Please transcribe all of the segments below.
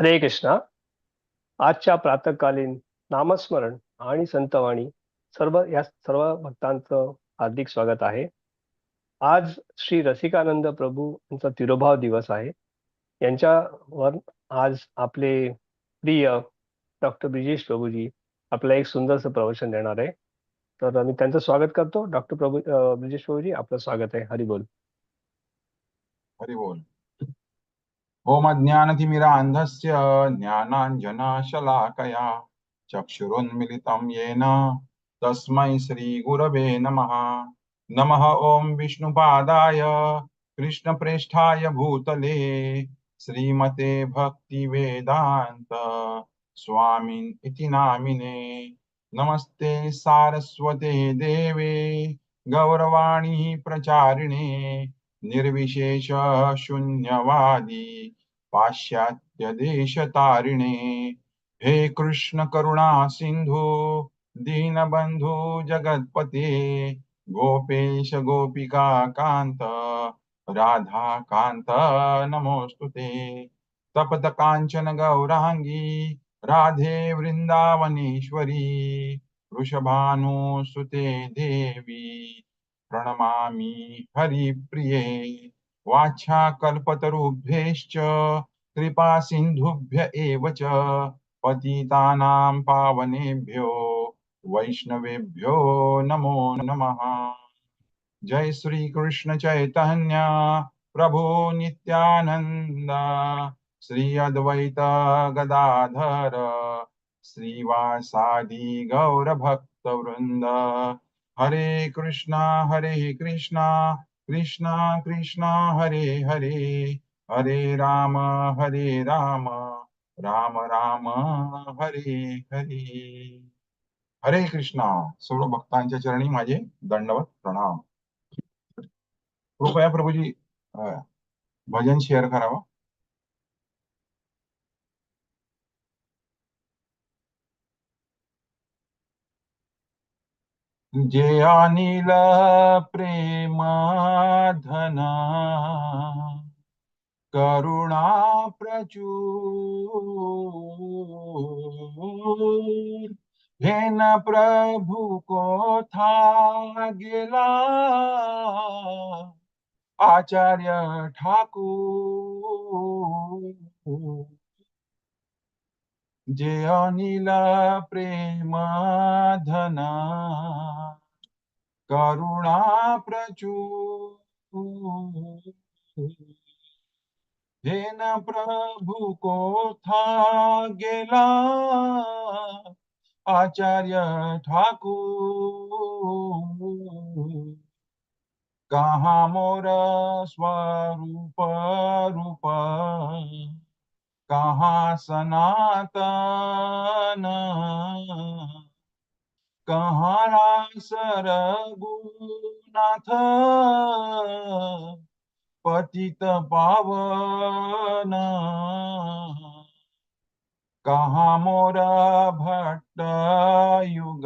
हरे कृष्णा. आजच्या प्रातकालीन नामस्मरण आणि संतवाणी सर्व या सर्व भक्तांचं हार्दिक स्वागत आहे. आज श्री रसिकानंद प्रभू यांचा तिरोभाव दिवस आहे. यांच्यावर आज आपले प्रिय डॉक्टर ब्रिजेश प्रभूजी आपल्याला एक सुंदरसं प्रवचन देणार आहे. तर मी त्यांचं स्वागत करतो. डॉक्टर प्रभू ब्रिजेश प्रभूजी आपलं स्वागत आहे. हरिबोल बोल. ओम अज्ञानतिमिरान्धस्य ज्ञानाञ्जनशलाकया चक्षुरुन्मिलितं येन तस्मै श्रीगुरवे नमः। नमः ॐ विष्णुपादाय कृष्णप्रेष्ठाय भूतले श्रीमते भक्तिवेदान्त स्वामिन् इति नामिने। नमस्ते सारस्वते देवे गौरवाणी प्रचारिणे निर्विशेष शून्यवादी पाश्चात्य देश तारिणे हे कृष्ण करुणा सिंधू दीनबंधू जगतपते गोपेश गोपिका कांत राधा कांत नमोस्तुते तपत कांचन गौरांगी राधे वृंदावनेश्वरी वृषभानुसुते देवी प्रणमामि हरिप्रिये। वाच्छाकल्पतरुभ्यश्च कृपा सिन्धुभ्य एव च पतितानां पावनेभ्यो वैष्णवेभ्यो नमो नमः। जय श्री कृष्ण चैतन्य प्रभु नित्यानन्द श्री अद्वैत गदाधर श्रीवासादि गौरभक्तवृन्द। हरे कृष्णा हरे कृष्णा कृष्णा कृष्णा हरे हरे हरे राम हरे राम राम राम हरे हरे. हरे कृष्णा सर्व भक्तांच्या चरणी माझे दंडवत प्रणाम. कृपया प्रभूजी भजन शेअर करावं. जे अनिल प्रेमाधना करुणा प्रचूर. हेन प्रभु को था गेला? आचार्य ठाकूर. जे अनिला प्रेमाधना करुणा प्रचूर हे न प्रभु कोथा गेला? आचार्य ठाकूर कहा मोर स्वरूप रूप? कहाँ सनातन? कहाँ रास रघुनाथ? पतित पावन। कहाँ मोर भट्ट युग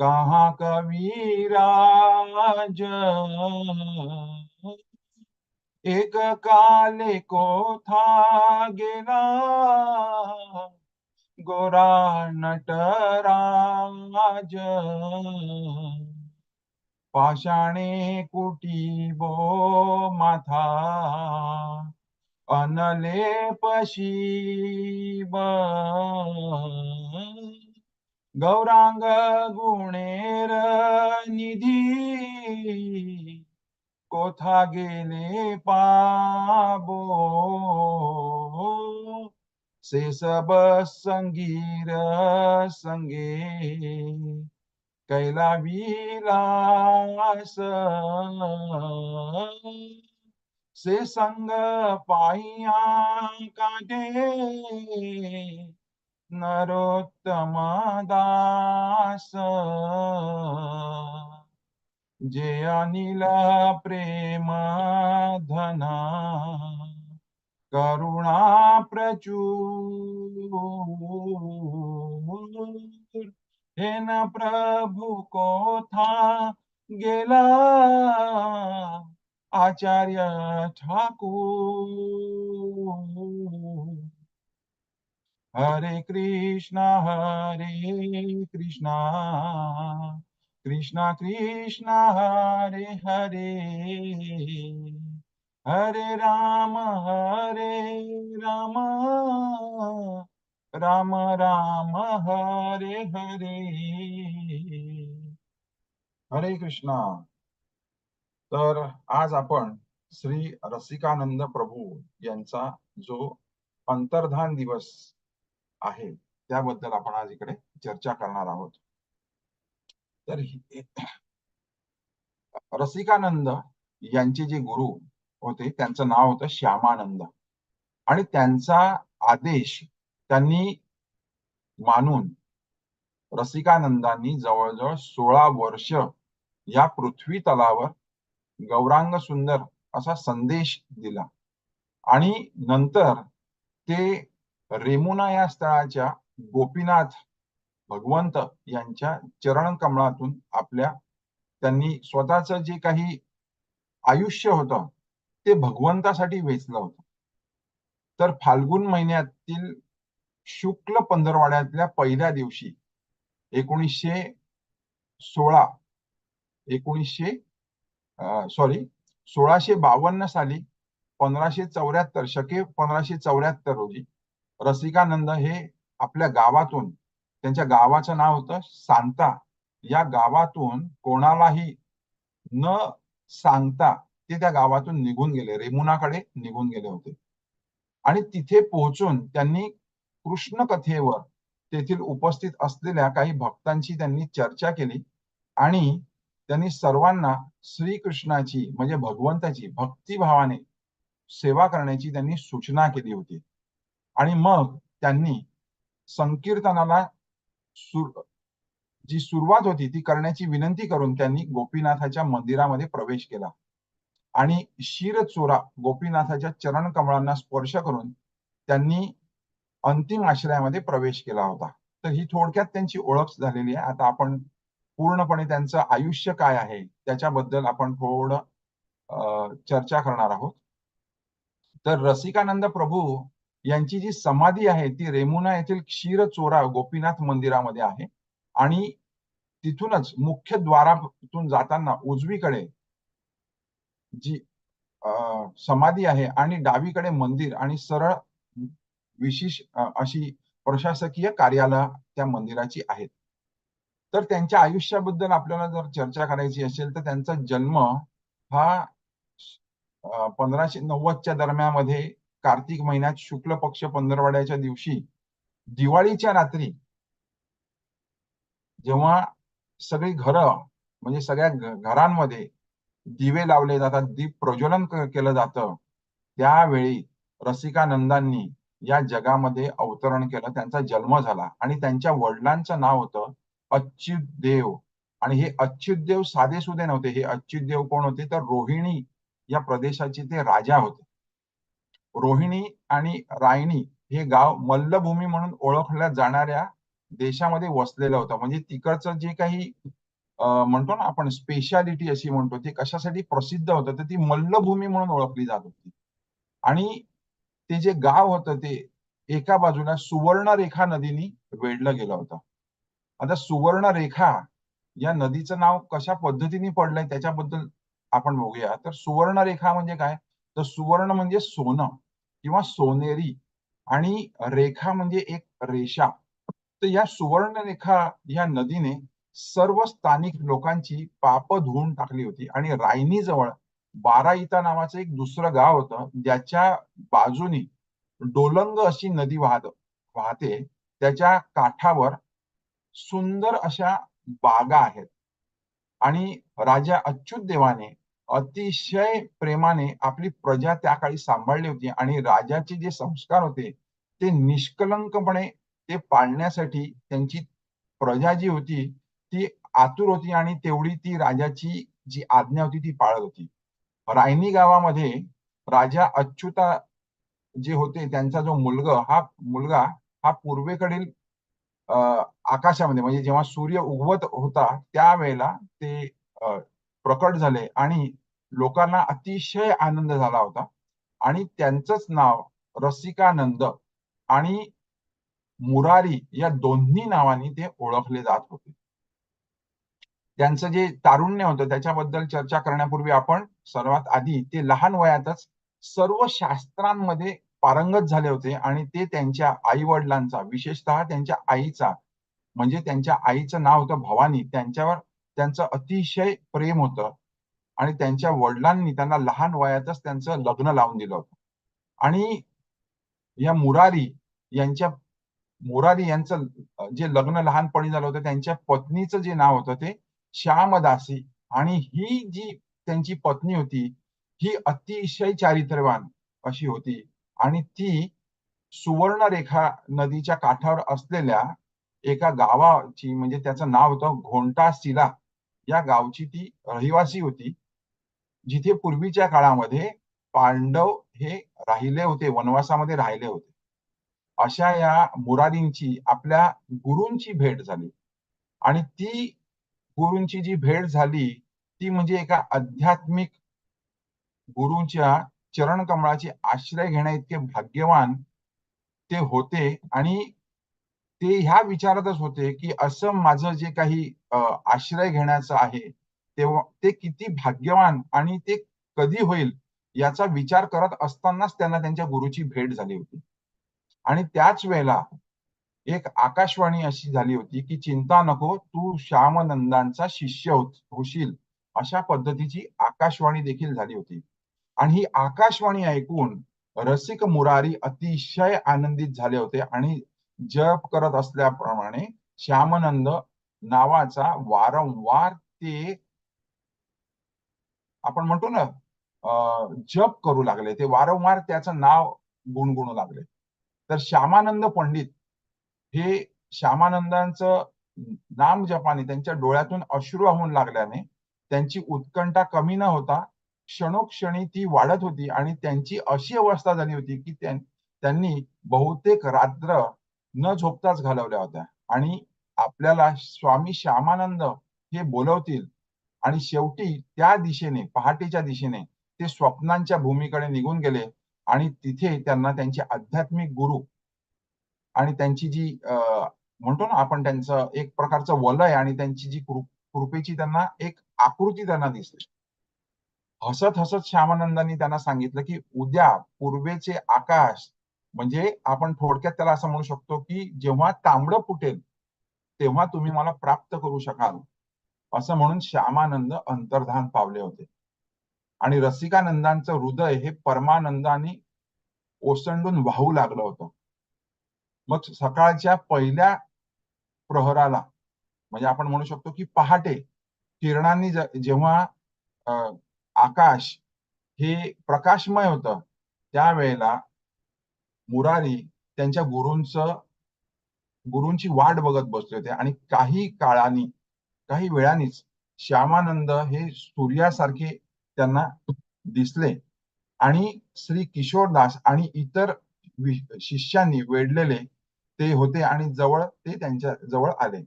कहाँ कविराज? एक काले को था गेला गोरा नटराज पाषाणे कुटी बो माथा अनले पशीब गौरांग गुणेर निधी कोथा गेले पाबो से सब संगीर संगे कैला विलास से संग पाइया काटे नरोत्तम दास जे अनिला प्रेम धना करुणा प्रचूर. हे न प्रभु कोथा गेला आचार्य ठाकूर. हरे कृष्णा हरे कृष्णा. कृष्णा कृष्णा हरे हरे हरे राम हरे राम राम राम हरे हरे हरे कृष्णा तर आज आपण श्री रसिकानंद प्रभू यांचा जो अंतर्धान दिवस आहे त्याबद्दल आपण आज इकडे चर्चा करणार आहोत. तर रसिकानंद यांचे जे गुरु होते त्यांचं नाव होतं श्यामानंद. आणि त्यांचा आदेश त्यांनी मानून रसिकानंदांनी जवळजवळ सोळा वर्ष या पृथ्वी तलावर गौरांग सुंदर असा संदेश दिला. आणि नंतर ते रेमुना या स्थळाच्या गोपीनाथ भगवंत यांच्या चरण कमळातून आपल्या त्यांनी स्वतःच जे काही आयुष्य होतं ते भगवंतासाठी वेचलं होतं. तर फाल्गुन महिन्यातील शुक्ल पंधरवाड्यातल्या पहिल्या दिवशी एकोणीसशे सोळा एकोणीसशे सॉरी सोळाशे बावन्न साली पंधराशे चौऱ्याहत्तर शके पंधराशे चौऱ्याहत्तर रोजी रसिकानंद हे आपल्या गावातून त्यांच्या गावाचं नाव होतं सांता या गावातून कोणालाही न सांगता ते त्या गावातून निघून गेले. रेमुनाकडे निघून गेले होते. आणि तिथे पोहोचून त्यांनी कृष्ण कथेवर तेथील उपस्थित असलेल्या काही भक्तांची त्यांनी चर्चा केली आणि त्यांनी सर्वांना श्रीकृष्णाची म्हणजे भगवंताची भक्तिभावाने सेवा करण्याची त्यांनी सूचना केली होती. आणि मग त्यांनी संकीर्तनाला जी सुरुवात होती ती करण्याची विनंती करून त्यांनी गोपीनाथाच्या मंदिरामध्ये प्रवेश केला. आणि शिर चोरा गोपीनाथाच्या चरण कमळांना स्पर्श करून त्यांनी अंतिम आश्रयामध्ये प्रवेश केला होता. तर ही थोडक्यात त्यांची ओळख झालेली आहे. आता आपण पूर्णपणे त्यांचं आयुष्य काय आहे त्याच्याबद्दल आपण थोडं चर्चा करणार आहोत. तर रसिकानंद प्रभू यांची जी समाधी आहे ती रेमुना येथील क्षीर चोरा गोपीनाथ मंदिरामध्ये आहे. आणि तिथूनच मुख्य द्वारातून जाताना उजवीकडे जी अं, समाधी आहे आणि डावीकडे मंदिर आणि सरळ विशेष अशी प्रशासकीय कार्यालय त्या मंदिराची आहेत. तर त्यांच्या आयुष्याबद्दल आपल्याला जर चर्चा करायची असेल तर त्यांचा जन्म हा पंधराशे नव्वदच्या दरम्यामध्ये कार्तिक महिन्यात शुक्ल पक्ष पंधरवाड्याच्या दिवशी दिवाळीच्या रात्री जेव्हा सगळी घरं म्हणजे सगळ्या घरांमध्ये दिवे लावले जातात दीप प्रज्वलन केलं जातं त्यावेळी रसिकानंदांनी या जगामध्ये अवतरण केलं त्यांचा जन्म झाला आणि त्यांच्या वडिलांचं नाव होतं अच्युत देव आणि हे अच्युत देव साधे सुधे नव्हते हे अच्युत देव कोण होते? तर रोहिणी या प्रदेशाचे ते राजा होते. रोहिणी आणि रायणी हे गाव मल्लभूमी म्हणून ओळखल्या जाणाऱ्या देशामध्ये वसलेलं होतं म्हणजे तिकडचं जे काही म्हणतो ना आपण स्पेशालिटी अशी म्हणतो ती कशासाठी प्रसिद्ध होतं तर ती मल्लभूमी म्हणून ओळखली जात होती. आणि ते जे गाव होतं ते एका बाजूला सुवर्णरेखा नदीने वेढलं गेलं होतं. आता सुवर्णरेखा या नदीचं नाव कशा पद्धतीने पडलंय त्याच्याबद्दल आपण बघूया. तर सुवर्णरेखा म्हणजे काय? तर सुवर्ण म्हणजे सोनं. किंवा सोनेरी आणि रेखा म्हणजे एक रेषा. तर या सुवर्णरेखा या नदीने सर्व स्थानिक लोकांची पाप धुवून टाकली होती आणि रायनी जवळ बाराईता नावाचं एक दुसरं गाव होतं ज्याच्या बाजूनी डोलंग अशी नदी वाहत वाहते. त्याच्या काठावर सुंदर अशा बागा आहेत. आणि राजा अच्युत देवाने अतिशय प्रेमाने आपली प्रजा त्या काळी सांभाळली होती आणि राजाचे जे संस्कार होते ते निष्कलंकपणे ते पाळण्यासाठी त्यांची प्रजा जी होती ती आतुर होती आणि तेवढी ती राजाची जी आज्ञा होती ती पाळत होती. रायनी गावामध्ये राजा अच्युता जे होते त्यांचा जो मुलगा हा मुलगा हा पूर्वेकडील अं, आकाशामध्ये म्हणजे जेव्हा सूर्य उगवत होता त्यावेळेला ते प्रकट झाले आणि लोकांना अतिशय आनंद झाला होता. आणि त्यांचंच नाव रसिकानंद आणि मुरारी या दोन्ही नावांनी ते ओळखले जात होते. त्यांचं जे तारुण्य होतं त्याच्याबद्दल चर्चा करण्यापूर्वी आपण सर्वात आधी ते लहान वयातच सर्व शास्त्रांमध्ये पारंगत झाले होते आणि ते त्यांच्या आई वडिलांचा विशेषतः त्यांच्या आईचा म्हणजे त्यांच्या आईचं नाव होतं भवानी त्यांच्यावर त्यांचं अतिशय प्रेम होतं. आणि त्यांच्या वडिलांनी त्यांना लहान वयातच त्यांचं लग्न लावून दिलं होतं. आणि या मुरारी यांच्या मुरारी यांचं जे लग्न लहानपणी झालं होतं त्यांच्या पत्नीचं जे नाव होतं ते श्यामदासी. आणि ही जी त्यांची पत्नी होती ही अतिशय चारित्र्यवान अशी होती. आणि ती सुवर्णरेखा नदीच्या काठावर असलेल्या एका गावाची म्हणजे त्याचं नाव होतं घोंटा शिला या गावची ती रहिवासी होती. जिथे पूर्वीच्या काळामध्ये पांडव हे राहिले होते वनवासामध्ये राहिले होते. अशा या मुरारींची आपल्या गुरूंची भेट झाली. आणि ती गुरूंची जी भेट झाली ती म्हणजे एका आध्यात्मिक गुरूंच्या चरण कमळाचे आश्रय घेण्या इतके भाग्यवान ते होते. आणि ते ह्या विचारातच होते की असं माझं जे काही आश्रय घेण्याचं आहे तेव्हा ते किती भाग्यवान आणि ते कधी होईल याचा विचार करत असतानाच त्यांना त्यांच्या गुरुची भेट झाली होती. आणि त्याच वेळेला एक आकाशवाणी अशी झाली होती की चिंता नको तू श्यामनंदांचा शिष्य हो, होशील. अशा पद्धतीची आकाशवाणी देखील झाली होती. आणि ही आकाशवाणी ऐकून रसिक मुरारी अतिशय आनंदित झाले होते आणि जप करत असल्याप्रमाणे श्यामनंद नावाचा वारंवार ते आपण म्हणतो ना जप करू लागले. ते वारंवार त्याचं नाव गुणगुणू लागले. तर श्यामानंद पंडित हे श्यामानंदांचं नाम जपाने त्यांच्या डोळ्यातून अश्रू वाहून लागल्याने त्यांची उत्कंठा कमी न होता क्षणोक्षणी ती वाढत होती आणि त्यांची अशी अवस्था झाली होती की त्यांनी बहुतेक रात्र न झोपताच घालवल्या होत्या. आणि आपल्याला स्वामी श्यामानंद हे बोलवतील. आणि शेवटी त्या दिशेने पहाटेच्या दिशेने ते स्वप्नांच्या भूमीकडे निघून गेले. आणि तिथे त्यांना त्यांचे आध्यात्मिक गुरु आणि त्यांची जी म्हणतो ना आपण त्यांचं एक प्रकारचं वलय आणि त्यांची जी कृपेची त्यांना एक आकृती त्यांना दिसते. हसत हसत श्यामानंदांनी त्यांना सांगितलं की उद्या पूर्वेचे आकाश म्हणजे आपण थोडक्यात त्याला असं म्हणू शकतो की जेव्हा तांबडं फुटेल तेव्हा तुम्ही मला प्राप्त करू शकाल. असं म्हणून श्यामानंद अंतर्धान पावले होते. आणि रसिकानंदांचं हृदय हे परमानंदाने ओसंडून वाहू लागलं होतं. मग सकाळच्या पहिल्या प्रहराला म्हणजे आपण म्हणू शकतो की पहाटे किरणांनी जेव्हा आकाश हे प्रकाशमय होतं त्यावेळेला मुरारी त्यांच्या गुरूंच गुरूंची वाट बघत बसले होते. आणि काही काळानी काही वेळानीच श्यामानंद हे सूर्यासारखे त्यांना दिसले. आणि श्री किशोरदास आणि इतर शिष्यांनी वेढलेले ते होते आणि जवळ ते त्यांच्या जवळ आले.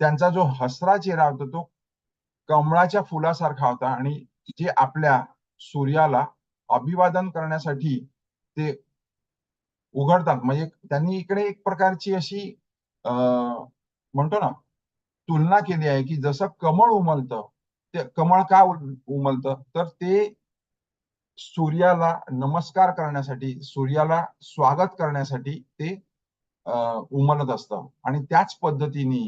त्यांचा जो हसरा चेहरा होता तो कमळाच्या फुलासारखा होता. आणि जे आपल्या सूर्याला अभिवादन करण्यासाठी ते उघडतात. म्हणजे त्यांनी इकडे एक प्रकारची अशी म्हणतो ना तुलना केली आहे की जसं कमळ उमलतं ते कमळ का उमलतं? तर ते सूर्याला नमस्कार करण्यासाठी सूर्याला स्वागत करण्यासाठी ते उमलत असतं. आणि त्याच पद्धतीने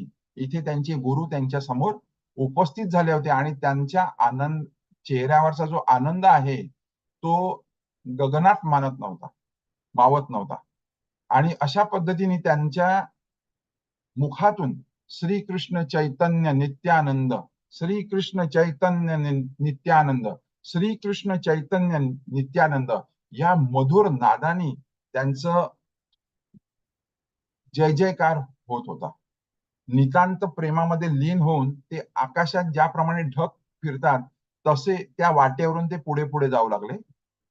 इथे त्यांचे गुरु त्यांच्यासमोर उपस्थित झाले होते आणि त्यांच्या आनंद चेहऱ्यावरचा जो आनंद आहे तो गगनात मानत नव्हता. मावत नव्हता. आणि अशा पद्धतीने त्यांच्या मुखातून श्रीकृष्ण चैतन्य नित्यानंद श्रीकृष्ण चैतन्य नित्यानंद श्रीकृष्ण चैतन्य नित्यानंद या मधुर नादानी त्यांचं जय जयकार होत होता. नितांत प्रेमामध्ये लीन होऊन ते आकाशात ज्याप्रमाणे ढग फिरतात तसे त्या वाटेवरून ते पुढे पुढे जाऊ लागले.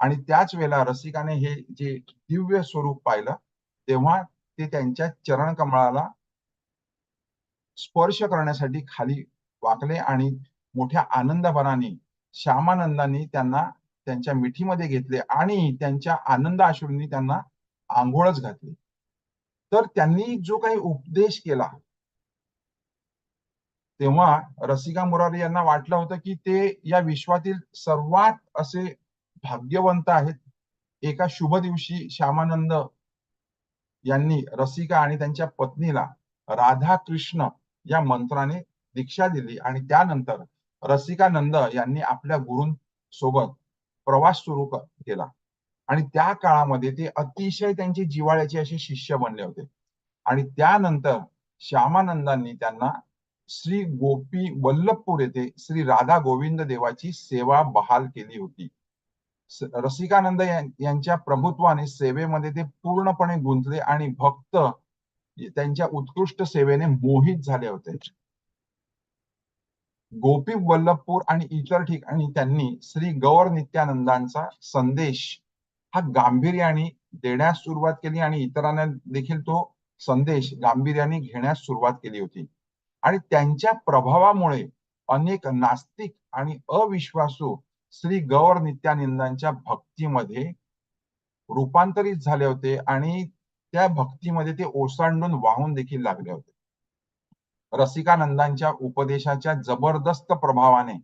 आणि त्याच वेळेला रसिकाने हे जे दिव्य स्वरूप पाहिलं तेव्हा ते त्यांच्या चरण कमळाला स्पर्श करण्यासाठी खाली वाकले आणि मोठ्या आनंदभराने श्यामानंदांनी त्यांना त्यांच्या मिठीमध्ये घेतले आणि त्यांच्या आनंद आश्रूंनी त्यांना आंघोळच घातली. तर त्यांनी जो काही उपदेश केला तेव्हा रसिका मुरारी यांना वाटलं होतं की ते या विश्वातील सर्वात असे भाग्यवंत आहेत. एका शुभ दिवशी श्यामानंद यांनी रसिका आणि त्यांच्या पत्नीला राधा कृष्ण या मंत्राने दीक्षा दिली आणि त्यानंतर रसिकानंद यांनी आपल्या गुरूंसोबत प्रवास सुरू केला. आणि त्या काळामध्ये ते अतिशय त्यांचे जिव्हाळ्याचे असे शिष्य बनले होते. आणि त्यानंतर श्यामानंदांनी त्यांना श्री गोपी वल्लभपूर येथे श्री राधा गोविंद देवाची सेवा बहाल केली होती. रसिकानंद यांच्या प्रभुत्वाने सेवेमध्ये ते पूर्णपणे गुंतले आणि भक्त त्यांच्या उत्कृष्ट सेवेने मोहित झाले होते. गोपी वल्लभपूर आणि इतर ठिकाणी त्यांनी श्री गौर नित्यानंदांचा संदेश हा गांभीर्याने देण्यास सुरुवात केली आणि इतरांना देखील तो संदेश गांभीर्याने घेण्यास सुरुवात केली होती. आणि त्यांच्या प्रभावामुळे अनेक नास्तिक आणि अविश्वासू श्री गौर नित्यानंदांच्या भक्तीमध्ये रूपांतरित झाले होते आणि त्या भक्तीमध्ये ते ओसांडून वाहून देखील लागले होते. रसिकानंदांच्या उपदेशाच्या जबरदस्त प्रभावाने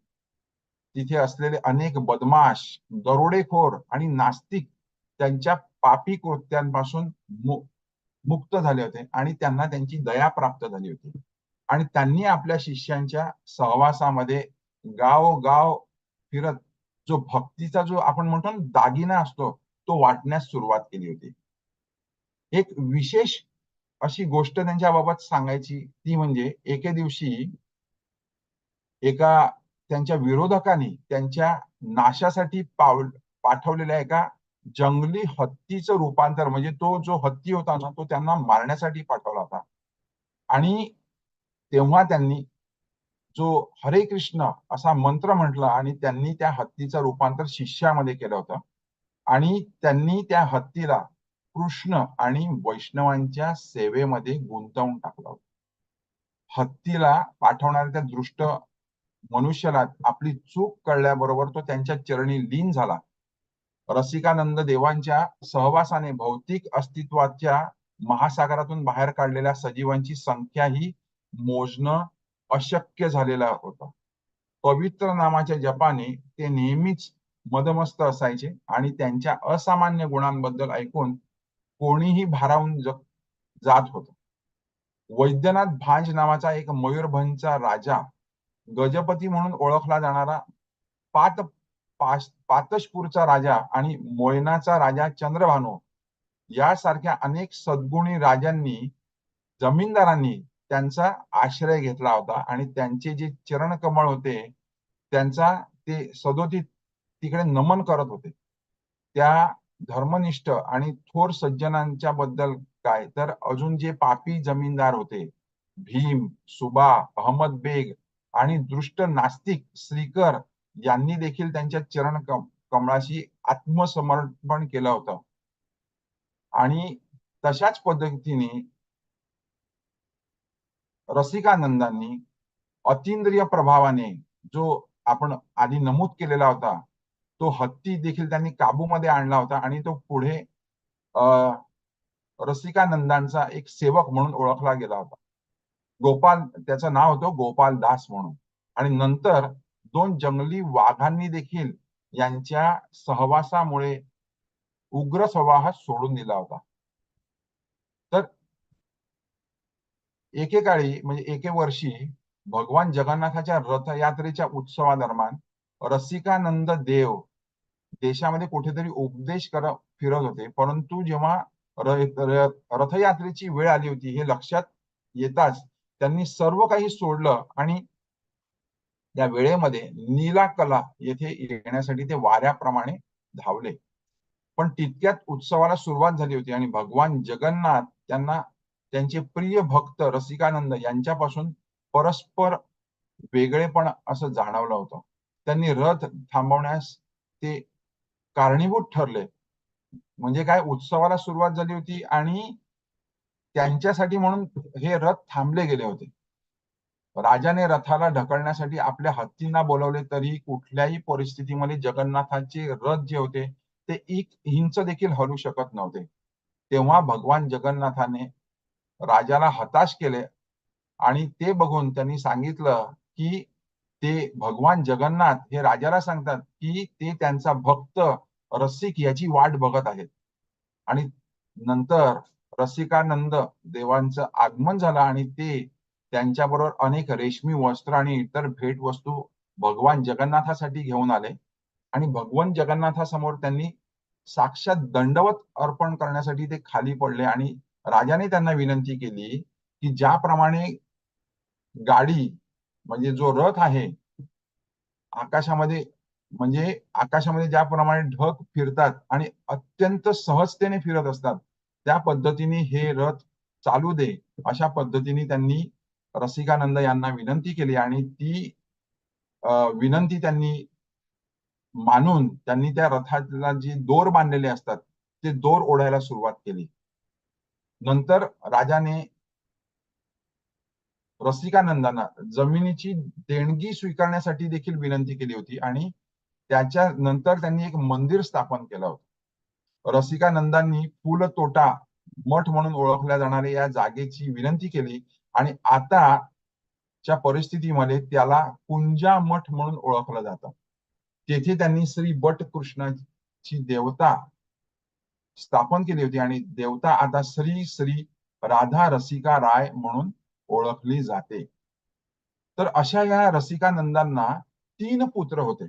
तिथे असलेले अनेक बदमाश दरोडेखोर आणि नास्तिक त्यांच्या पापी कृत्यांपासून मु मुक्त झाले होते आणि त्यांना त्यांची दया प्राप्त झाली होती. आणि त्यांनी आपल्या शिष्यांच्या सहवासामध्ये गाव गाव फिरत जो भक्तीचा जो आपण म्हणतो ना दागिना असतो तो वाटण्यास सुरुवात केली होती. एक विशेष अशी गोष्ट त्यांच्या बाबत सांगायची ती म्हणजे एके दिवशी एका त्यांच्या विरोधकांनी त्यांच्या नाशासाठी पाव पाठवलेल्या एका जंगली हत्तीचं रूपांतर म्हणजे तो जो हत्ती होता ना तो त्यांना मारण्यासाठी पाठवला होता. आणि तेव्हा त्यांनी जो हरे कृष्ण असा मंत्र म्हटला आणि त्यांनी त्या हत्तीचं रूपांतर शिष्यामध्ये केलं होतं. आणि त्यांनी त्या हत्तीला कृष्ण आणि वैष्णवांच्या सेवेमध्ये गुंतवून टाकलं होतं. हत्तीला पाठवणाऱ्या त्या दृष्ट मनुष्याला आपली चूक कळल्याबरोबर तो त्यांच्या चरणी लीन झाला. रसिकानंद देवांच्या सहवासाने भौतिक अस्तित्वाच्या महासागरातून बाहेर काढलेल्या सजीवांची संख्या ही मोजणं अशक्य झालेला होता. पवित्र नामाच्या जपाने ते नेहमीच मदमस्त असायचे आणि त्यांच्या असामान्य गुणांबद्दल ऐकून कोणीही भारावून जात होत. वैद्यनाथ भांज नावाचा एक मयूरभंजचा राजा गजपती म्हणून ओळखला जाणारा पात पातशपूरचा राजा आणि मोयनाचा राजा चंद्रभानू यासारख्या अनेक सद्गुणी राजांनी जमीनदारांनी त्यांचा आश्रय घेतला होता आणि त्यांचे जे चरण कमळ होते त्यांचा ते सदोतीत तिकडे नमन करत होते. त्या धर्मनिष्ठ आणि थोर सज्जनांच्या बद्दल काय? तर अजून जे पापी जमीनदार होते भीम सुबा अहमद बेग आणि दृष्ट नास्तिक श्रीकर यांनी देखील त्यांच्या चरण कमळाशी आत्मसमर्पण केलं होतं. आणि तशाच पद्धतीने रसिकानंदांनी अतिंद्रिय प्रभावाने जो आपण आधी नमूद केलेला होता तो हत्ती देखील त्यांनी काबूमध्ये आणला होता आणि तो पुढे रसिकानंदांचा एक सेवक म्हणून ओळखला गेला होता. गोपाल त्याचं नाव होतं गोपाल दास म्हणून. आणि नंतर दोन जंगली वाघांनी देखील यांच्या सहवासामुळे उग्र सवाह सोडून दिला होता तर एकेकाळी म्हणजे एके वर्षी भगवान जगन्नाथाच्या रथयात्रेच्या उत्सवादरम्यान रसिकानंद देव देशामध्ये कुठेतरी उपदेश कर फिरत होते. परंतु जेव्हा रथयात्रेची वेळ आली होती हे लक्षात येताच त्यांनी सर्व काही सोडलं आणि त्या वेळेमध्ये नीला कला येथे येण्यासाठी ते वाऱ्याप्रमाणे धावले. पण तितक्यात उत्सवाला सुरुवात झाली होती आणि भगवान जगन्नाथ त्यांना त्यांचे प्रिय भक्त रसिकानंद यांच्यापासून परस्पर वेगळेपण असं जाणवलं होतं. त्यांनी रथ थांबवण्यास ते कारणीभूत ठरले. म्हणजे काय? उत्सवाला सुरुवात झाली होती आणि त्यांच्यासाठी म्हणून हे रथ थांबले गेले होते. राजाने रथाला ढकलण्यासाठी आपल्या हत्तींना बोलवले तरी कुठल्याही परिस्थितीमध्ये जगन्नाथाचे रथ जे होते ते एक हिंच देखील हलू शकत नव्हते. तेव्हा भगवान जगन्नाथाने राजाला हताश केले. आणि ते बघून त्यांनी सांगितलं की ते भगवान जगन्नाथ हे राजाला सांगतात की ते त्यांचा भक्त रसिक याची वाट बघत आहेत. आणि नंतर रसिकानंद देवांचं आगमन झालं आणि ते त्यांच्याबरोबर अनेक रेशमी वस्त्र आणि इतर भेटवस्तू भगवान जगन्नाथासाठी घेऊन आले. आणि भगवान जगन्नाथासमोर त्यांनी साक्षात दंडवत अर्पण करण्यासाठी ते खाली पडले आणि राजाने त्यांना विनंती केली की ज्याप्रमाणे गाडी म्हणजे जो रथ आहे आकाशामध्ये म्हणजे आकाशामध्ये ज्याप्रमाणे ढग फिरतात आणि अत्यंत सहजतेने फिरत असतात त्या पद्धतीने हे रथ चालू दे अशा पद्धतीने त्यांनी रसिकानंद यांना विनंती केली आणि ती विनंती त्यांनी मानून त्यांनी त्या रथाला जी दोर बांधलेले असतात ते दोर ओढायला सुरुवात केली. नंतर राजाने रसिकानंदांना जमिनीची देणगी स्वीकारण्यासाठी देखील विनंती केली होती आणि त्याच्या नंतर त्यांनी एक मंदिर स्थापन केलं होतं. रसिकानंदांनी फुल तोटा मठ म्हणून ओळखल्या जाणाऱ्या या जागेची विनंती केली आणि आताच्या परिस्थितीमध्ये त्याला कुंजा मठ म्हणून ओळखलं जातं. तेथे त्यांनी श्री बट कृष्णाची देवता स्थापन केली होती आणि देवता आता श्री श्री राधा रसिका राय म्हणून ओळखली जाते. तर अशा या रसिकानंदांना तीन पुत्र होते.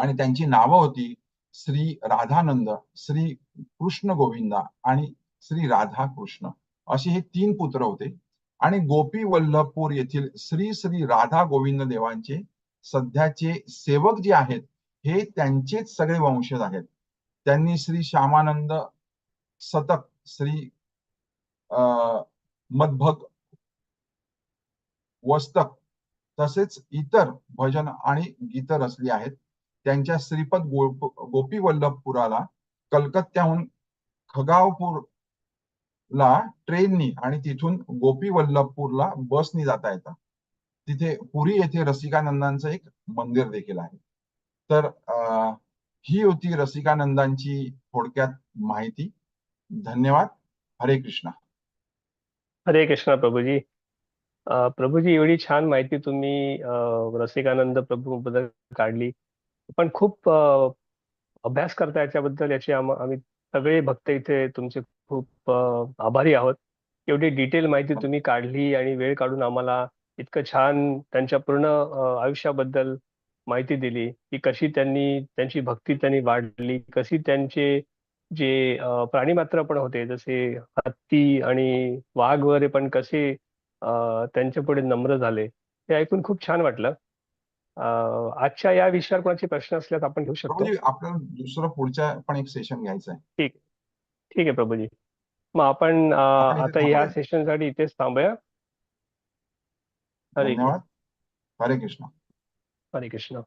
आणि त्यांची नावं होती श्री राधानंद श्री कृष्ण गोविंदा आणि श्री राधा कृष्ण असे हे तीन पुत्र होते. आणि गोपी वल्लभपूर येथील श्री श्री राधा गोविंद देवांचे सध्याचे सेवक जे आहेत हे त्यांचेच सगळे वंशज आहेत. त्यांनी श्री श्यामानंद सतक श्री अं, मदभग वस्तक तसेच इतर भजन आणि गीत रचली आहेत. त्यांच्या श्रीपद गोप गोपी वल्लभपुराला कलकत्त्याहून खगावपूरला ट्रेननी आणि तिथून गोपी वल्लभपूरला बसनी जाता येतं. तिथे पुरी येथे रसिकानंदांचं एक मंदिर देखील आहे. तर अं, ही होती रसिकानंदांची थोडक्यात माहिती. धन्यवाद. हरे कृष्णा. हरे कृष्णा प्रभूजी. प्रभूजी एवढी छान माहिती तुम्ही रसिकानंद प्रभू बद्दल काढली. पण खूप अभ्यास करता याच्याबद्दल याची आम्ही सगळे भक्त इथे तुमचे खूप आभारी आहोत. एवढी डिटेल माहिती तुम्ही काढली आणि वेळ काढून आम्हाला इतकं छान त्यांच्या पूर्ण आयुष्याबद्दल माहिती दिली की कशी त्यांनी त्यांची भक्ती त्यांनी वाढली कशी त्यांचे जे प्राणीमात्र पण होते जसे हत्ती आणि वाघ वगैरे पण कसे त्यांच्या पुढे नम्र झाले हे ऐकून खूप छान वाटलं. आजच्या या विषयावर कोणाचे प्रश्न असल्यास आपण घेऊ शकतो. आपल्याला दुसरं पुढच्या पण एक सेशन घ्यायचं आहे. ठीक. आहे प्रभूजी. मग आपण आता या. सेशनसाठी इथेच थांबूया. हरे हरे कृष्ण. हरे कृष्ण